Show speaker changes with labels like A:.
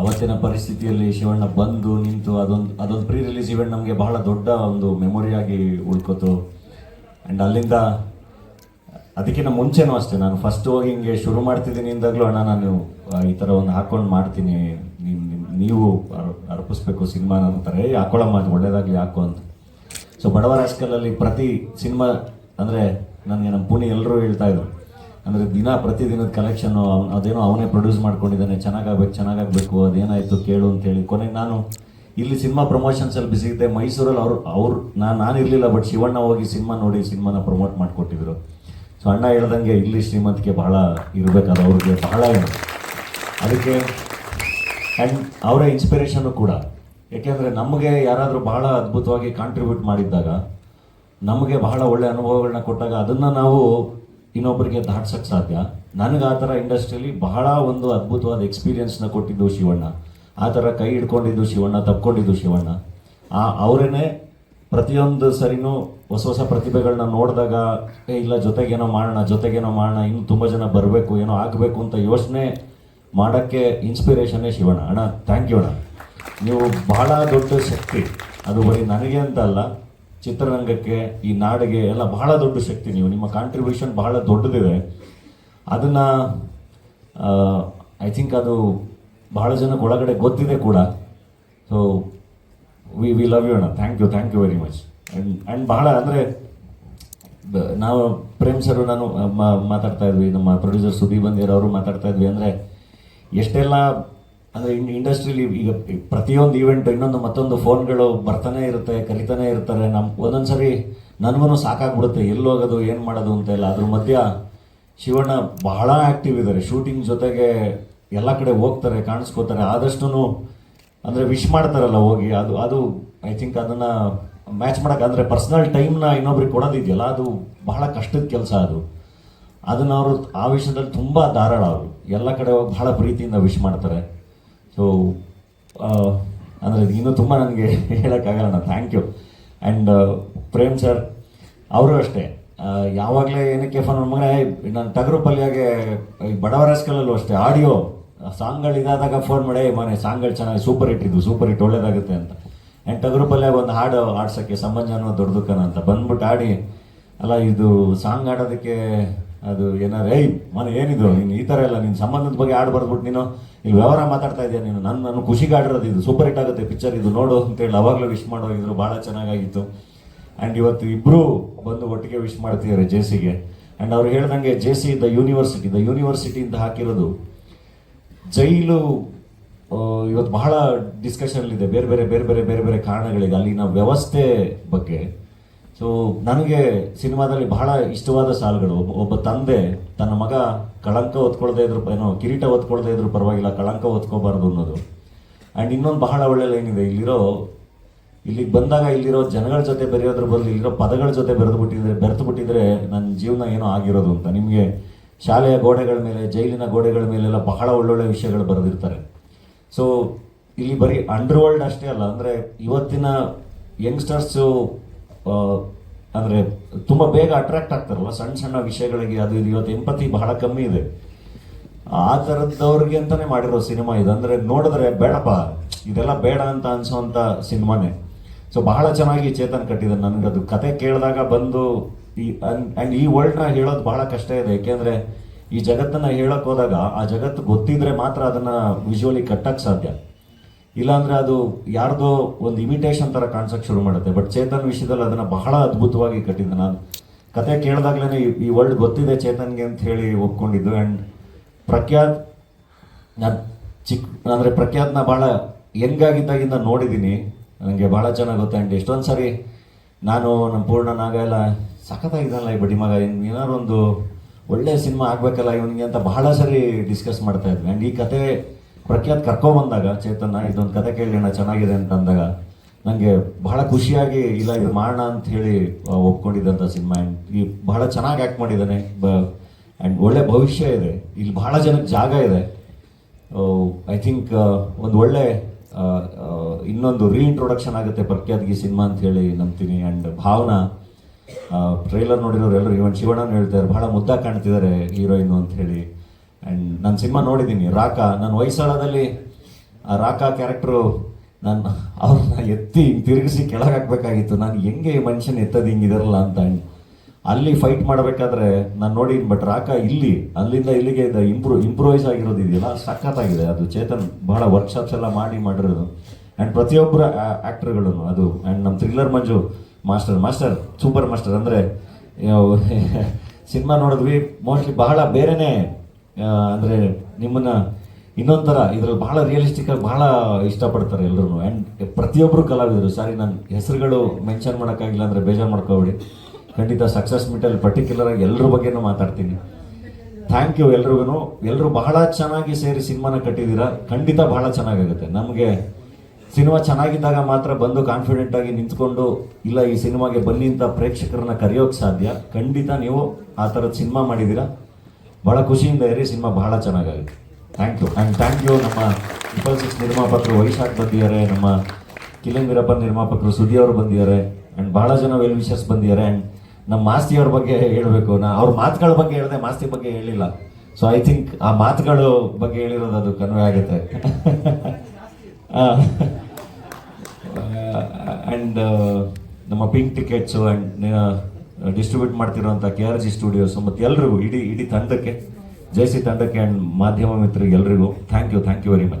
A: ಅವತ್ತಿನ ಪರಿಸ್ಥಿತಿಯಲ್ಲಿ ಶಿವಣ್ಣ ಬಂದು ನಿಂತು ಅದೊಂದು ಅದೊಂದು ಪ್ರೀ ರಿಲೀಸ್ ಇವೆಂಟ್ ನಮಗೆ ಬಹಳ ದೊಡ್ಡ ಒಂದು ಮೆಮೊರಿಯಾಗಿ ಉಳ್ಕೋತು. ಆ್ಯಂಡ್ ಅಲ್ಲಿಂದ ಅದಕ್ಕಿಂತ ಮುಂಚೆನೂ ಅಷ್ಟೇ ನಾನು ಫಸ್ಟ್ ಹೋಗಿ ಹಿಂಗೆ ಶುರು ಮಾಡ್ತಿದ್ದೀನಿ ಇಂದಾಗಲೂ ಅಣ್ಣ ನಾನು ಈ ಥರ ಒಂದು ಹಾಕೊಂಡು ಮಾಡ್ತೀನಿ. ನೀವು ಅರ್ಪಿಸ್ಬೇಕು ಸಿನಿಮಾ ಅಂತಾರೆ "ಏ, ಹಾಕೊಳ್ಳಮ್ಮ ಅದು ಒಳ್ಳೇದಾಗಲಿ ಹಾಕು ಅಂತ. ಸೊ ಬಡವರ ಹಾಸ್ಕಲಲ್ಲಿ ಪ್ರತಿ ಸಿನಿಮಾ ಅಂದರೆ ನನಗೆ ನಮ್ಮ ಪುಣಿ ಎಲ್ಲರೂ ಹೇಳ್ತಾ ಇದ್ರು. ಅಂದರೆ ದಿನ ಪ್ರತಿದಿನದ ಕಲೆಕ್ಷನ್ನು ಅದೇನೋ ಅವನೇ ಪ್ರೊಡ್ಯೂಸ್ ಮಾಡ್ಕೊಂಡಿದ್ದಾನೆ, ಚೆನ್ನಾಗಾಗಬೇಕು ಚೆನ್ನಾಗಾಗಬೇಕು, ಅದೇನಾಯಿತು ಕೇಳು ಅಂತೇಳಿ. ಕೊನೆಗೆ ನಾನು ಇಲ್ಲಿ ಸಿನಿಮಾ ಪ್ರಮೋಷನ್ಸಲ್ಲಿ ಬಿಸಿ ಇದ್ದೆ. ಮೈಸೂರಲ್ಲಿ ಅವರು, ಅವ್ರು, ನಾನು ನಾನು ಇರಲಿಲ್ಲ ಬಟ್ ಶಿವಣ್ಣ ಹೋಗಿ ಸಿನಿಮಾ ನೋಡಿ ಸಿನಿಮಾನ ಪ್ರಮೋಟ್ ಮಾಡಿಕೊಟ್ಟಿದ್ರು. ಸೊ ಅಣ್ಣ ಹೇಳ್ದಂಗೆ ಇಲ್ಲಿ ಶ್ರೀಮಂತಿಕೆ ಬಹಳ ಇರಬೇಕಾದ ಅವ್ರಿಗೆ ಬಹಳ ಅದಕ್ಕೆ ಆ್ಯಂಡ್ ಅವರ ಇನ್ಸ್ಪಿರೇಷನು ಕೂಡ. ಯಾಕೆಂದರೆ ನಮಗೆ ಯಾರಾದರೂ ಬಹಳ ಅದ್ಭುತವಾಗಿ ಕಾಂಟ್ರಿಬ್ಯೂಟ್ ಮಾಡಿದ್ದಾಗ, ನಮಗೆ ಬಹಳ ಒಳ್ಳೆ ಅನುಭವಗಳನ್ನ ಕೊಟ್ಟಾಗ ಅದನ್ನು ನಾವು ಇನ್ನೊಬ್ಬರಿಗೆ ದಾಟ್ಸಕ್ಕೆ ಸಾಧ್ಯ? ನನಗೆ ಆ ಥರ ಇಂಡಸ್ಟ್ರಿಯಲ್ಲಿ ಬಹಳ ಒಂದು ಅದ್ಭುತವಾದ ಎಕ್ಸ್ಪೀರಿಯನ್ಸ್ನ ಕೊಟ್ಟಿದ್ದು ಶಿವಣ್ಣ. ಆ ಥರ ಕೈ ಹಿಡ್ಕೊಂಡಿದ್ದು ಶಿವಣ್ಣ, ತಪ್ಕೊಂಡಿದ್ದು ಶಿವಣ್ಣ. ಆ ಅವರೇನೆ ಪ್ರತಿಯೊಂದು ಸರಿನೂ ಹೊಸ ಹೊಸ ಪ್ರತಿಭೆಗಳನ್ನ ನೋಡಿದಾಗ ಇಲ್ಲ, ಜೊತೆಗೇನೋ ಮಾಡೋಣ ಜೊತೆಗೇನೋ ಮಾಡೋಣ, ಇನ್ನು ತುಂಬ ಜನ ಬರಬೇಕು, ಏನೋ ಆಗಬೇಕು ಅಂತ ಯೋಚನೆ ಮಾಡೋಕ್ಕೆ ಇನ್ಸ್ಪಿರೇಷನ್ನೇ ಶಿವಣ್ಣ. ಅಣ್ಣ ಥ್ಯಾಂಕ್ ಯು ಅಣ್ಣ. ನೀವು ಬಹಳ ದೊಡ್ಡ ಶಕ್ತಿ. ಅದು ಬರೀ ನನಗೆ ಅಂತ ಅಲ್ಲ ಚಿತ್ರರಂಗಕ್ಕೆ ಈ ನಾಡಿಗೆ ಎಲ್ಲ ಬಹಳ ದೊಡ್ಡ ಶಕ್ತಿ. ನೀವು ನಿಮ್ಮ ಕಾಂಟ್ರಿಬ್ಯೂಷನ್ ಬಹಳ ದೊಡ್ಡದಿದೆ. ಅದನ್ನು ಐ ಥಿಂಕ್ ಅದು ಬಹಳ ಜನಕ್ಕೆ ಒಳಗಡೆ ಗೊತ್ತಿದೆ ಕೂಡ. So we we love you ಅಣ್ಣ. Thank you thank you very much and and ಬಹಳ ಅಂದರೆ ನಾವು ಪ್ರೇಮ್ ಸರ್ ನಾನು ಮಾತಾಡ್ತಾ ಇದ್ವಿ. ನಮ್ಮ ಪ್ರೊಡ್ಯೂಸರ್ ಸುದೀಪ್ ಅವರು ಮಾತಾಡ್ತಾ ಇದ್ವಿ ಅಂದರೆ, ಎಷ್ಟೆಲ್ಲ ಅಂದರೆ ಇಂಡಸ್ಟ್ರಿಲಿ ಈಗ ಪ್ರತಿಯೊಂದು ಈವೆಂಟ್ ಇನ್ನೊಂದು ಮತ್ತೊಂದು ಫೋನ್ಗಳು ಬರ್ತಾನೆ ಇರುತ್ತೆ ಕಲಿತಾನೆ ಇರ್ತಾರೆ. ನಮ್ಮ ಒಂದೊಂದ್ಸರಿ ನನಗೂ ಸಾಕಾಗ್ಬಿಡುತ್ತೆ. ಎಲ್ಲಿ ಹೋಗೋದು, ಏನು ಮಾಡೋದು ಅಂತ ಎಲ್ಲ. ಅದ್ರ ಮಧ್ಯ ಶಿವಣ್ಣ ಬಹಳ ಆ್ಯಕ್ಟಿವ್ ಇದ್ದಾರೆ ಶೂಟಿಂಗ್ ಜೊತೆಗೆ ಎಲ್ಲ ಕಡೆ ಹೋಗ್ತಾರೆ, ಕಾಣಿಸ್ಕೋತಾರೆ. ಆದಷ್ಟು ಅಂದರೆ ವಿಶ್ ಮಾಡ್ತಾರಲ್ಲ ಹೋಗಿ. ಅದು ಅದು ಐ ಥಿಂಕ್ ಅದನ್ನು ಮ್ಯಾಚ್ ಮಾಡೋಕೆ ಅಂದರೆ ಪರ್ಸ್ನಲ್ ಟೈಮ್ನ ಇನ್ನೊಬ್ರಿಗೆ ಕೊಡೋದಿದೆಯಲ್ಲ, ಅದು ಬಹಳ ಕಷ್ಟದ ಕೆಲಸ ಅದು. ಅದನ್ನು ಅವರು ಆ ವಿಷಯದಲ್ಲಿ ತುಂಬ ಧಾರಾಳ ಅವರು. ಎಲ್ಲ ಕಡೆ ಹೋಗಿ ಬಹಳ ಪ್ರೀತಿಯಿಂದ ವಿಶ್ ಮಾಡ್ತಾರೆ. ಸೊ ಅಂದರೆ ಇನ್ನೂ ತುಂಬ ನನಗೆ ಹೇಳೋಕ್ಕಾಗಲ್ಲ thank you and Prem sir ಅವರು ಅಷ್ಟೇ. ಯಾವಾಗಲೇ ಏನಕ್ಕೆ ಫೋನ್ ಮಗ ನಾನು ಟಗರು ಪಲ್ಯಾಗೆ ಈ ಬಡವರ ಸ್ಕಲಲ್ಲೂ ಅಷ್ಟೇ ಆಡಿಯೋ ಸಾಂಗ್ಗಳು ಇದಾದಾಗ ಫೋನ್ ಮಾಡಿ "ಏ ಮನೆ ಸಾಂಗ್ಗಳು ಚೆನ್ನಾಗಿ ಸೂಪರ್ ಹಿಟ್ ಇದು ಸೂಪರ್ ಹಿಟ್ ಒಳ್ಳೇದಾಗುತ್ತೆ ಅಂತ. ಆ್ಯಂಡ್ ಟಗರು ಪಲ್ಯಾಗ ಒಂದು ಹಾಡು ಆಡ್ಸೋಕ್ಕೆ ಸಂಬಂಧ ಅನ್ನೋ ಅಂತ ಬಂದ್ಬಿಟ್ಟು ಆಡಿ ಅಲ್ಲ, ಇದು ಸಾಂಗ್ ಆಡೋದಕ್ಕೆ ಅದು ಏನಾರು, ಏಯ್, ಮನೆ ಏನಿದ್ರು ನೀನು ಈ ಥರ ಎಲ್ಲ ನಿನ್ನ ಸಂಬಂಧದ ಬಗ್ಗೆ ಆಡ್ ಬರ್ದ್ಬಿಟ್ಟು ನೀನು. ಇಲ್ಲಿ ವ್ಯವಹಾರ ಮಾತಾಡ್ತಾ ಇದೆಯಾ ನೀನು. ನನ್ನ ನಾನು ಖುಷಿಗೆ ಆಡಿರೋದು ಇದು. ಸೂಪರ್ ಹಿಟ್ ಆಗುತ್ತೆ ಪಿಕ್ಚರ್ ಇದು. ನೋಡು ಅಂತೇಳಿ ಅವಾಗಲೂ ವಿಶ್ ಮಾಡೋಗಿದ್ರು ಭಾಳ ಚೆನ್ನಾಗಾಗಿತ್ತು. ಆ್ಯಂಡ್ ಇವತ್ತು ಇಬ್ಬರು ಬಂದು ಒಟ್ಟಿಗೆ ವಿಶ್ ಮಾಡ್ತಿದ್ದಾರೆ ಜೆ ಸಿಗೆ ಆ್ಯಂಡ್ ಅವ್ರು ಹೇಳ್ದಂಗೆ J C the university the university ಅಂತ ಹಾಕಿರೋದು ಜೈಲು ಇವತ್ತು ಬಹಳ ಡಿಸ್ಕಷನ್ ಇದೆ. ಬೇರೆ ಬೇರೆ ಬೇರೆ ಬೇರೆ ಬೇರೆ ಬೇರೆ ಕಾರಣಗಳಿದೆ. ಅಲ್ಲಿನ ವ್ಯವಸ್ಥೆ ಬಗ್ಗೆ ಸೊ ನನಗೆ ಸಿನಿಮಾದಲ್ಲಿ ಬಹಳ ಇಷ್ಟವಾದ ಸಾಲುಗಳು. ಒಬ್ಬ ತಂದೆ ತನ್ನ ಮಗ ಕಳಂಕ ಹೊತ್ಕೊಳ್ದೇ ಇದ್ರು, ಏನೋ ಕಿರೀಟ ಹೊತ್ಕೊಳ್ದೇ ಇದ್ರು ಪರವಾಗಿಲ್ಲ, ಕಳಂಕ ಹೊತ್ಕೋಬಾರ್ದು ಅನ್ನೋದು. ಆ್ಯಂಡ್ ಇನ್ನೊಂದು ಬಹಳ ಒಳ್ಳೆ ಲೈನ್ ಇದೆ ಇಲ್ಲಿರೋ, ಇಲ್ಲಿಗೆ ಬಂದಾಗ ಇಲ್ಲಿರೋ ಜನಗಳ ಜೊತೆ ಬೆರೆಯೋದ್ರ ಬದಲು ಇಲ್ಲಿರೋ ಪದಗಳ ಜೊತೆ ಬೆರೆದು ಬಿಟ್ಟಿದ್ರೆ, ಬೆರೆತು ಬಿಟ್ಟಿದ್ರೆ ನನ್ನ ಜೀವನ ಏನೋ ಆಗಿರೋದು ಅಂತ. ನಿಮಗೆ ಶಾಲೆಯ ಗೋಡೆಗಳ ಮೇಲೆ, ಜೈಲಿನ ಗೋಡೆಗಳ ಮೇಲೆಲ್ಲ ಬಹಳ ಒಳ್ಳೊಳ್ಳೆ ವಿಷಯಗಳು ಬರೆದಿರ್ತಾರೆ. ಸೊ ಇಲ್ಲಿ ಬರೀ ಅಂಡರ್ ವರ್ಲ್ಡ್ ಅಷ್ಟೇ ಅಲ್ಲ, ಅಂದರೆ ಇವತ್ತಿನ ಯಂಗ್ಸ್ಟರ್ಸು ಅಂದರೆ ತುಂಬ ಬೇಗ ಅಟ್ರಾಕ್ಟ್ ಆಗ್ತಾರಲ್ಲ ಸಣ್ಣ ಸಣ್ಣ ವಿಷಯಗಳಿಗೆ ಅದು ಇದು. ಇವತ್ತು ಎಂಪತಿ ಬಹಳ ಕಮ್ಮಿ ಇದೆ. ಆ ಥರದವ್ರಿಗೆ ಅಂತಾನೆ ಮಾಡಿರೋ ಸಿನಿಮಾ ಇದು. ಅಂದರೆ ನೋಡಿದ್ರೆ, ಬೇಡಪ್ಪ, ಇದೆಲ್ಲ ಬೇಡ ಅಂತ ಅನ್ಸೋಂಥ ಸಿನಿಮಾನೇ. ಸೊ ಬಹಳ ಚೆನ್ನಾಗಿ ಚೇತನ್ ಕಟ್ಟಿದೆ ಅದು. ಕತೆ ಕೇಳಿದಾಗ ಬಂದು ಈ ಆ್ಯಂಡ್ ಈ ವರ್ಲ್ಡ್ನ ಹೇಳೋದು ಬಹಳ ಕಷ್ಟ ಇದೆ. ಏಕೆಂದರೆ ಈ ಜಗತ್ತನ್ನು ಹೇಳೋಕೆ ಹೋದಾಗ ಆ ಜಗತ್ತು ಗೊತ್ತಿದ್ರೆ ಮಾತ್ರ ಅದನ್ನು ವಿಜುವಲಿ ಕಟ್ಟಕ್ಕೆ ಸಾಧ್ಯ. ಇಲ್ಲಾಂದ್ರೆ ಅದು ಯಾರ್ದೋ ಒಂದು ಇಮಿಟೇಷನ್ ಥರ ಕಾಣಿಸೋಕೆ ಶುರು ಮಾಡುತ್ತೆ. ಬಟ್ ಚೇತನ್ ವಿಷಯದಲ್ಲಿ ಅದನ್ನು ಬಹಳ ಅದ್ಭುತವಾಗಿ ಕಟ್ಟಿದ್ದೆ ನಾನು. ಕತೆ ಕೇಳಿದಾಗ್ಲೇ ಈ ವರ್ಲ್ಡ್ ಗೊತ್ತಿದೆ ಚೇತನ್ಗೆ ಅಂತ ಹೇಳಿ ಒಪ್ಕೊಂಡಿದ್ದು. ಆ್ಯಂಡ್ ಪ್ರಖ್ಯಾತ್ ನಾನು ಚಿಕ್ಕ ಅಂದರೆ ಪ್ರಖ್ಯಾತ್ನ ಭಾಳ ಹೆಂಗಾಗಿದ್ದಾಗಿಂದ ನೋಡಿದ್ದೀನಿ ನನಗೆ ಭಾಳ ಚೆನ್ನಾಗಿ ಗೊತ್ತೆ. ಆ್ಯಂಡ್ ಎಷ್ಟೊಂದು ಸಾರಿ ನಾನು ನಮ್ಮ ಪೂರ್ಣ ನಾಗ ಎಲ್ಲ ಸಖತ್ತಾಗಿದ್ದಲ್ಲ ಈ ಬಡಿ ಮಗ. ಏನಾದ್ರು ಒಂದು ಒಳ್ಳೆ ಸಿನಿಮಾ ಆಗಬೇಕಲ್ಲ ಇವನಿಗೆ ಅಂತ ಬಹಳ ಸರಿ ಡಿಸ್ಕಸ್ ಮಾಡ್ತಾ ಇದ್ವಿ. ಆ್ಯಂಡ್ ಈ ಕತೆ ಪ್ರಖ್ಯಾತ್ ಕರ್ಕೊಂಬಂದಾಗ ಚೇತನ್ನ, ಇದೊಂದು ಕತೆ ಕೇಳೋಣ ಚೆನ್ನಾಗಿದೆ ಅಂತ ಅಂದಾಗ ನನಗೆ ಬಹಳ ಖುಷಿಯಾಗಿ, ಇಲ್ಲ ಇದು ಮಾಡೋಣ ಅಂತ ಹೇಳಿ ಒಪ್ಕೊಂಡಿದ್ದಂಥ ಸಿನಿಮಾ. ಆ್ಯಂಡ್ ಈ ಬಹಳ ಚೆನ್ನಾಗಿ ಆ್ಯಕ್ಟ್ ಮಾಡಿದ್ದಾನೆ. ಬ ಆ್ಯಂಡ್ ಒಳ್ಳೆ ಭವಿಷ್ಯ ಇದೆ. ಇಲ್ಲಿ ಬಹಳ ಜನಕ್ಕೆ ಜಾಗ ಇದೆ. ಐ ಥಿಂಕ್ ಒಂದು ಒಳ್ಳೆ ಇನ್ನೊಂದು ರೀಇಂಟ್ರೊಡಕ್ಷನ್ ಆಗುತ್ತೆ ಪ್ರಖ್ಯಾತ್ಗೆ ಸಿನಿಮಾ ಅಂತ ಹೇಳಿ ನಂಬ್ತೀನಿ. ಆ್ಯಂಡ್ ಭಾವನಾ ಟ್ರೈಲರ್ ನೋಡಿರೋರು ಎಲ್ಲರೂ ಇವನ್ ಶಿವಣ್ಣನ ಹೇಳ್ತಾರೆ, ಬಹಳ ಮುದ್ದ ಕಾಣ್ತಿದ್ದಾರೆ ಹೀರೋಯಿನ್ ಅಂತ ಹೇಳಿ. ಆ್ಯಂಡ್ ನಾನು ಸಿನಿಮಾ ನೋಡಿದ್ದೀನಿ ರಾಕ, ನಾನು ಹೊಯ್ಸಳದಲ್ಲಿ, ಆ ರಾಕಾ ಕ್ಯಾರೆಕ್ಟ್ರು ನಾನು ಅವ್ರನ್ನ ಎತ್ತಿ ತಿರುಗಿಸಿ ಕೆಳಗೆ ಹಾಕ್ಬೇಕಾಗಿತ್ತು. ನಾನು ಹೆಂಗೆ ಈ ಮನುಷ್ಯನ ಎತ್ತದ ಹಿಂಗಿದಿರಲ್ಲ ಅಂತ ಅಲ್ಲಿ ಫೈಟ್ ಮಾಡಬೇಕಾದ್ರೆ ನಾನು ನೋಡಿದ್ದೀನಿ ಬಟ್ ರಾಕ ಇಲ್ಲಿ, ಅಲ್ಲಿಂದ ಇಲ್ಲಿಗೆ ಇದು ಇಂಪ್ರೂ ಇಂಪ್ರೂವೈಸ್ ಆಗಿರೋದು ಇದೆಯಲ್ಲ ಸಖತ್ತಾಗಿದೆ. ಅದು ಚೇತನ್ ಬಹಳ ವರ್ಕ್ಶಾಪ್ಸ್ ಎಲ್ಲ ಮಾಡಿ ಮಾಡಿರೋದು. ಆ್ಯಂಡ್ ಪ್ರತಿಯೊಬ್ಬರ ಆ್ಯಕ್ಟರ್ಗಳು ಅದು. ಆ್ಯಂಡ್ ನಮ್ಮ thriller Manju master master super master ಅಂದರೆ ಸಿನಿಮಾ ನೋಡಿದ್ವಿ ಮೋಸ್ಟ್ಲಿ ಬಹಳ ಬೇರೆನೇ ಅಂದ್ರೆ ನಿಮ್ಮನ್ನ ಇನ್ನೊಂಥರ ಇದ್ರಲ್ಲಿ ಬಹಳ ರಿಯಲಿಸ್ಟಿಕ್ ಆಗಿ ಬಹಳ ಇಷ್ಟಪಡ್ತಾರೆ ಎಲ್ಲರೂ ಆ್ಯಂಡ್ ಪ್ರತಿಯೊಬ್ಬರು ಕಲಾವಿದರು, ಸಾರಿ ನಾನು ಹೆಸರುಗಳು ಮೆನ್ಷನ್ ಮಾಡೋಕ್ಕಾಗಿಲ್ಲ ಅಂದರೆ ಬೇಜಾರು ಮಾಡ್ಕೋಬೇಡಿ. ಖಂಡಿತ ಸಕ್ಸಸ್ ಮೀಟಲ್ಲಿ ಪರ್ಟಿಕ್ಯುಲರ್ ಆಗಿ ಎಲ್ಲರ ಬಗ್ಗೆನೂ ಮಾತಾಡ್ತೀನಿ. ಥ್ಯಾಂಕ್ ಯು ಎಲ್ರಿಗೂ ಎಲ್ಲರೂ ಬಹಳ ಚೆನ್ನಾಗಿ ಸೇರಿ ಸಿನಿಮಾನ ಕಟ್ಟಿದ್ದೀರಾ? ಖಂಡಿತ ಬಹಳ ಚೆನ್ನಾಗಾಗುತ್ತೆ. ನಮಗೆ ಸಿನಿಮಾ ಚೆನ್ನಾಗಿದ್ದಾಗ ಮಾತ್ರ ಬಂದು ಕಾನ್ಫಿಡೆಂಟ್ ಆಗಿ ನಿಂತ್ಕೊಂಡು ಇಲ್ಲ, ಈ ಸಿನಿಮಾಗೆ ಬನ್ನಿ ಅಂತ ಪ್ರೇಕ್ಷಕರನ್ನ ಕರೆಯೋಕೆ ಸಾಧ್ಯ. ಖಂಡಿತ ನೀವು ಆ ಥರದ ಸಿನಿಮಾ ಮಾಡಿದ್ದೀರಾ? ಬಹಳ ಖುಷಿಯಿಂದ ಇರಿ, ಸಿನಿಮಾ ಬಹಳ ಚೆನ್ನಾಗಾಗುತ್ತೆ. Thank you and thank you ನಮ್ಮ ಟ್ರಿಪಲ್ ಸಿಕ್ಸ್ ನಿರ್ಮಾಪಕರು ವೈಶಾಖ್ ಬಂದಿದ್ದಾರೆ, ನಮ್ಮ ಕಿಲನ್ ವೀರಪ್ಪ ನಿರ್ಮಾಪಕರು ಸುದಿ ಅವರು ಬಂದಿದ್ದಾರೆ ಆ್ಯಂಡ್ ಬಹಳ ಜನ ವೆಲ್ ವಿಶರ್ಸ್ ಬಂದಿದ್ದಾರೆ ಆ್ಯಂಡ್ ನಮ್ಮ ಮಾಸ್ತಿಯವ್ರ ಬಗ್ಗೆ ಹೇಳಬೇಕು. ನಾ ಅವ್ರ ಮಾತುಗಳ ಬಗ್ಗೆ ಹೇಳಿದೆ, ಮಾಸ್ತಿ ಬಗ್ಗೆ ಹೇಳಿಲ್ಲ. ಸೊ ಐ ಥಿಂಕ್ ಆ ಮಾತುಗಳು ಬಗ್ಗೆ ಹೇಳಿರೋದು ಅದು ಕನ್ವೆ ಆಗುತ್ತೆ. ಆ್ಯಂಡ್ ನಮ್ಮ ಪಿಂಕ್ ಟಿಕೆಟ್ಸು ಆ್ಯಂಡ್ ಡಿಸ್ಟ್ರಿಬ್ಯೂಟ್ ಮಾಡ್ತಿರೋಂಥ ಕೆ ಆರ್ ಜಿ ಸ್ಟುಡಿಯೋಸ್ ಮತ್ತು ಎಲ್ರಿಗೂ ಇಡೀ ಇಡೀ ತಂಡಕ್ಕೆ ಜೈಸಿ ತಂಡಕ್ಕೆ ಆ್ಯಂಡ್ ಮಾಧ್ಯಮ ಮಿತ್ರರಿಗೆ ಎಲ್ರಿಗೂ thank you thank you very much